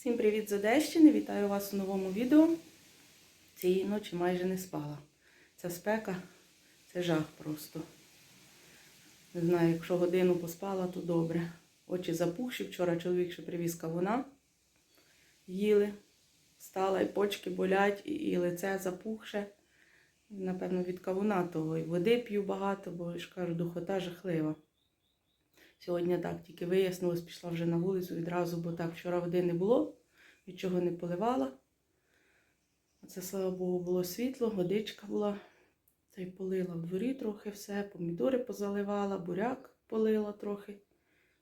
Всім привіт з Одещини! Вітаю вас у новому відео. Цієї ночі майже не спала. Ця спека це жах просто. Не знаю, якщо годину поспала, то добре. Очі запухші. Вчора чоловік ще привіз кавуна. Їли. Встала і почки болять, і, і лице запухше. Напевно, від кавуна того. І води п'ю багато, бо я ж кажу, духота жахлива. Сьогодні так тільки вияснилось, пішла вже на вулицю відразу, бо так вчора води не було, нічого не поливала. Це, слава Богу, було світло, водичка була. Та й полила в дворі трохи все, помідори позаливала, буряк полила трохи.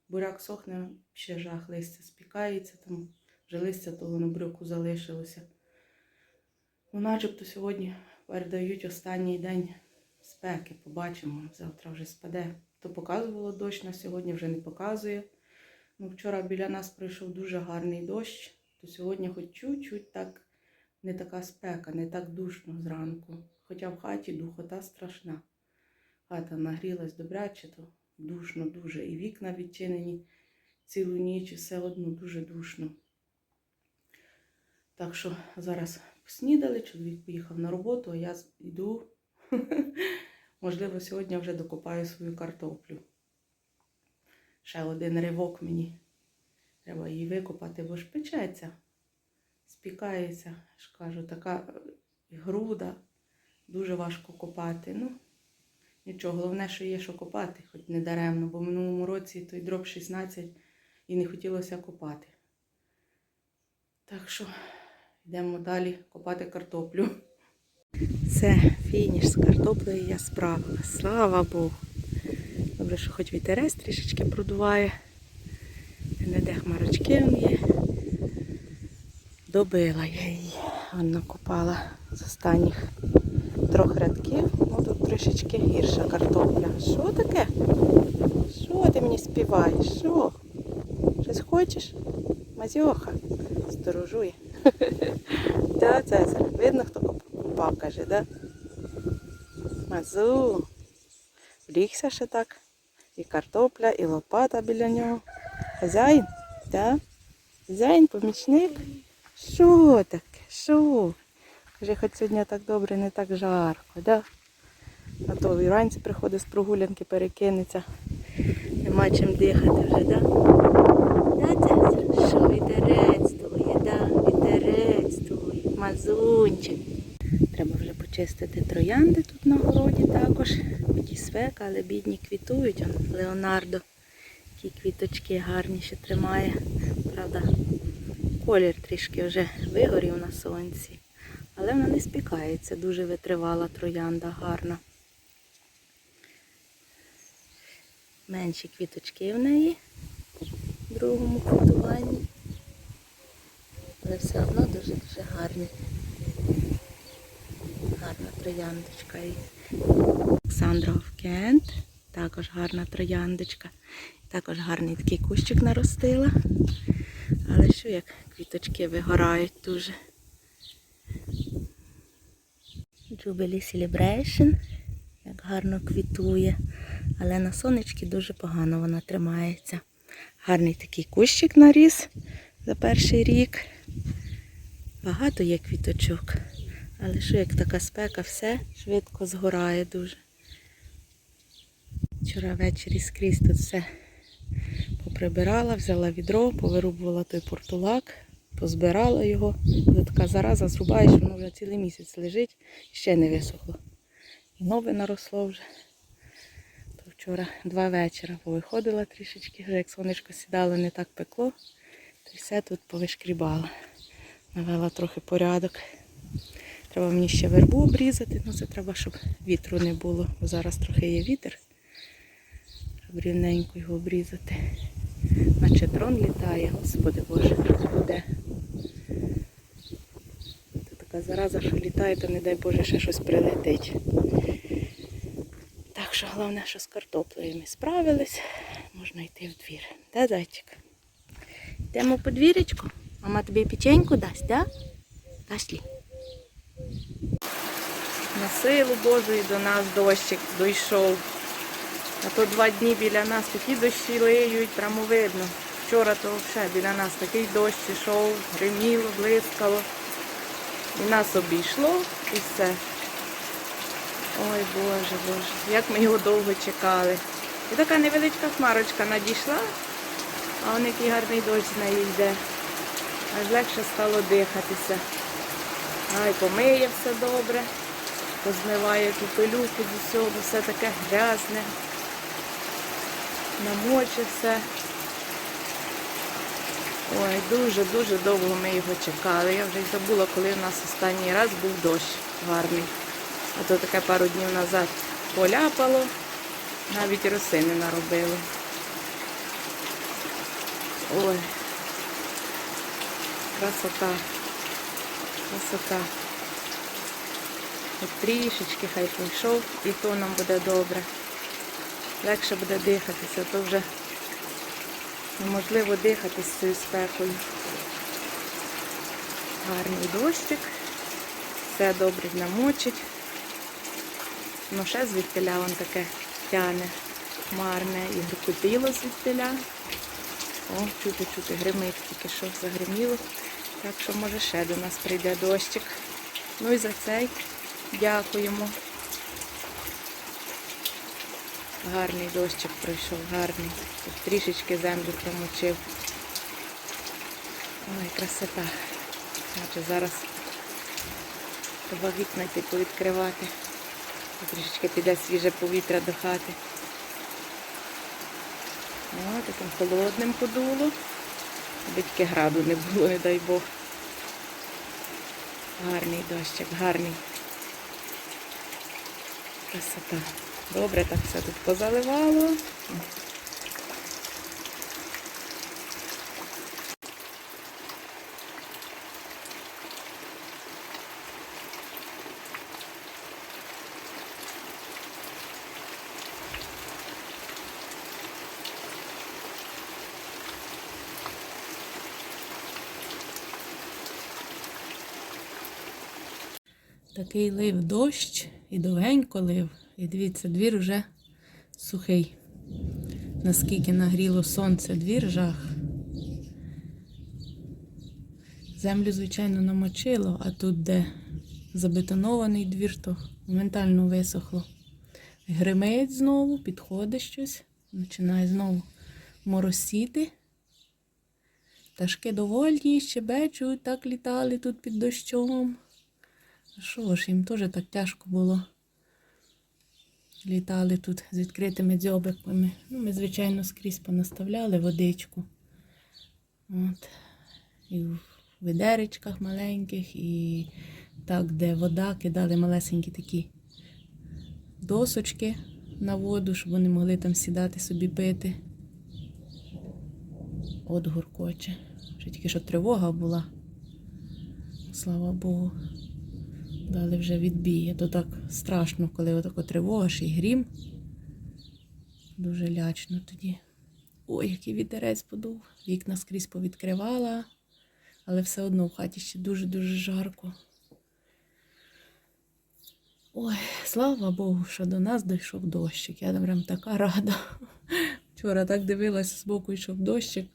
Буряк сохне, ще жах, листя спікається, там вже листя того на буряку залишилося. Ну, начебто сьогодні передають останній день спеки. Побачимо, завтра вже спаде. То показувало дощ на сьогодні, вже не показує. Ну, вчора біля нас пройшов дуже гарний дощ, то сьогодні хоч чуть-чуть так не така спека, не так душно зранку. Хоча в хаті духота страшна. Хата нагрілась добряче, то душно дуже. І вікна відчинені цілу ніч, і все одно дуже душно. Так що зараз поснідали, чоловік поїхав на роботу, а я йду. Можливо, сьогодні вже докопаю свою картоплю. Ще один ривок мені. Треба її викопати, бо ж печеться, спікається. Ж кажу, така е, груда, дуже важко копати. Ну, нічого, головне, що є що копати, хоч не даремно, бо в минулому році той дроб 16 і не хотілося копати. Так що йдемо далі копати картоплю. Все, фініш з картоплею я справила. Слава Богу. Добре, що хоч вітерець трішечки продуває. Не де хмарочки є. Добила я її. Анна копала з останніх трьох рядків. Ну тут трішечки гірша картопля. Що таке? Що ти мені співаєш? Що? Щось хочеш? Мазьоха сторожує. Та, Цезар, видно, хто копав, каже, да? Мазу. Влігся ще так. І картопля, і лопата біля нього. Хазяїн, так? Хазяїн, помічник. Що таке? Що? Каже, хоч сьогодні так добре, не так жарко, да? А то і вранці приходить з прогулянки, перекинеться. Нема чим дихати вже, да? Да? Що, вітерець дує, да? Вітерець дує, мазунчик. Треба вже почистити троянди тут на городі також. Хоч свека, але бідні квітують. Он Леонардо. Які квіточки гарні ще тримає. Правда, колір трішки вже вигорів на сонці. Але вона не спікається, дуже витривала троянда гарна. Менші квіточки в неї в другому квітуванні. Але все одно дуже-дуже гарні. Гарна трояндочка. І Олександра Кент. Також гарна трояндочка. Також гарний такий кущик наростила. Але що як квіточки вигорають дуже. Jubilee Celebration. Як гарно квітує. Але на сонечки дуже погано вона тримається. Гарний такий кущик наріс за перший рік. Багато є квіточок. Але що як така спека, все швидко згорає дуже. Вчора ввечері скрізь тут все поприбирала, взяла відро, повирубувала той портулак, позбирала його. Коли така зараза зрубаєш, воно вже цілий місяць лежить ще не висохло. І нове наросло вже. То вчора два вечора повиходила трішечки, вже як сонечко сідало, не так пекло, то все тут повишкрібала. Навела трохи порядок. Треба мені ще вербу обрізати, ну це треба, щоб вітру не було. Бо зараз трохи є вітер. Щоб рівненько його обрізати. Наче дрон літає, господи Боже, буде. Це така зараза, що літає, то не дай Боже ще щось прилетить. Так що головне, що з картоплею ми справились, можна йти в двір. Де зайчик? Йдемо по двіречку. Мама тобі печеньку дасть, да? Дасть ли? На силу Божу і до нас дощик дійшов. А то два дні біля нас такі дощі лиють, прямо видно. Вчора то взагалі біля нас такий дощ ішов, гриміло, блискало. І нас обійшло і все. Ой Боже, Боже, як ми його довго чекали. І така невеличка хмарочка надійшла, а он який гарний дощ з неї йде. Аж легше стало дихатися. Ай, помиє все добре, позмиває ту пилюку з усього, все таке грязне, намоче все. Ой, дуже-дуже довго ми його чекали. Я вже й забула, коли в нас останній раз був дощ гарний. А то таке пару днів назад поляпало, навіть роси не наробило. Ой, красота, красота. От трішечки хай пройшов, і то нам буде добре. Легше буде дихатися, то вже неможливо дихати з цією спекою. Гарний дощик, все добре намочить. Ну ще звідтиля вон таке тяне хмарне і грукотіло звідтиля. О, чути, чути, гримить тільки що загриміло. Так що може ще до нас прийде дощик. Ну і за цей дякуємо. Гарний дощик пройшов, гарний. Тут трішечки землю промочив. Ой, красота. Значить, зараз треба вікна йти повідкривати. Трішечки піде свіже повітря до хати. О, таким холодним подуло. Аби граду не було, не дай Бог. Гарний дощик, гарний. Красота. Добре так все тут позаливало. Такий лив дощ і довгенько лив. І дивіться, двір уже сухий. Наскільки нагріло сонце, двір жах. Землю, звичайно, намочило, а тут, де забетонований двір, то моментально висохло. Гримить знову, підходить щось, починає знову моросіти. Пташки довольні, щебечуть, так літали тут під дощом. А Що ж, їм теж так тяжко було. Літали тут з відкритими дзьобиками. Ну, ми, звичайно, скрізь понаставляли водичку. От. І в ведеречках маленьких, і так, де вода, кидали малесенькі такі досочки на воду, щоб вони могли там сідати собі пити. От гуркоче. Ще тільки що тривога була. Слава Богу. Дали вже відбій. А то так страшно, коли отако тривога, ще й грім. Дуже лячно тоді. Ой, який вітерець подув. Вікна скрізь повідкривала, але все одно в хаті ще дуже-дуже жарко. Ой, слава Богу, що до нас дійшов дощик. Я прям така рада. Вчора так дивилася з боку, йшов дощик,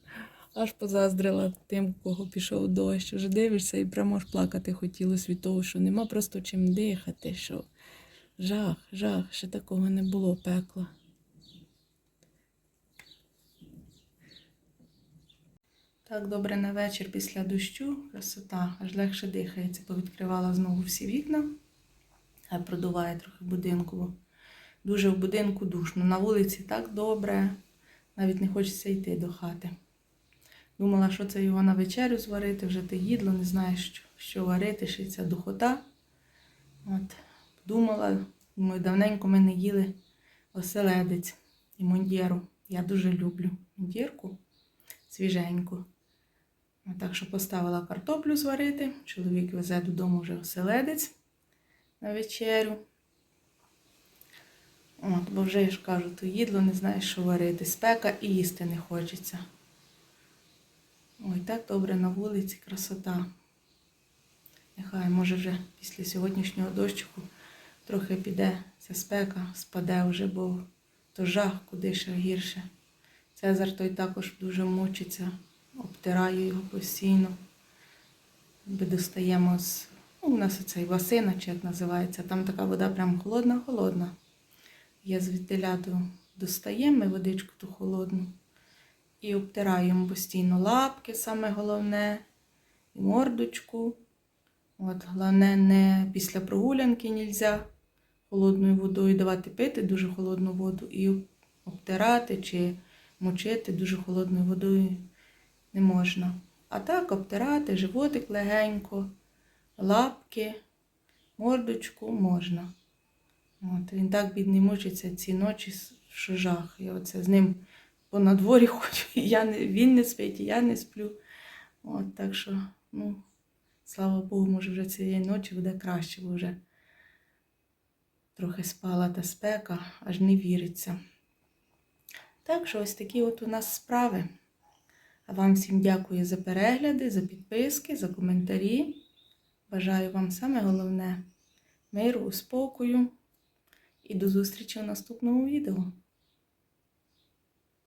аж позаздрила тим, кого пішов дощ. Уже дивишся і прямо аж плакати хотілося від того, що нема просто чим дихати, що жах, жах, ще такого не було пекла. Так добре на вечір після дощу, красота, аж легше дихається, повідкривала знову всі вікна, а продуває трохи будинку. Дуже в будинку душно. На вулиці так добре, навіть не хочеться йти до хати. Думала, що це його на вечерю зварити, вже ти їдло, не знаєш, що, що варити, ще ця духота. От, думала, думаю, давненько ми не їли оселедець і мондєру. Я дуже люблю мондєрку свіженьку. Так що поставила картоплю зварити. Чоловік везе додому вже оселедець на вечерю. От, бо вже я ж кажу, то їдло не знаєш, що варити. Спека і їсти не хочеться. Ой, так добре на вулиці, красота. Нехай, може, вже після сьогоднішнього дощику трохи піде ця спека, спаде вже, бо то жах, куди ще гірше. Цезар той також дуже мучиться, обтираю його постійно. Ми достаємо з. Ну, у нас оцей басина, чи як називається, там така вода прям холодна-холодна. Я звідтиля до- достаємо ми водичку ту холодну і обтираємо постійно лапки, саме головне, і мордочку. От, головне, не після прогулянки нельзя холодною водою давати пити дуже холодну воду і обтирати чи мочити дуже холодною водою не можна. А так обтирати животик легенько, лапки, мордочку можна. От, він так бідний мучиться ці ночі, що жах. Я оце з ним по надворі ходжу, і я не, він не спить, і я не сплю. От, так що, ну, слава Богу, може вже цієї ночі буде краще, бо вже трохи спала та спека, аж не віриться. Так що ось такі от у нас справи. А вам всім дякую за перегляди, за підписки, за коментарі. Бажаю вам саме головне миру, спокою і до зустрічі у наступному відео.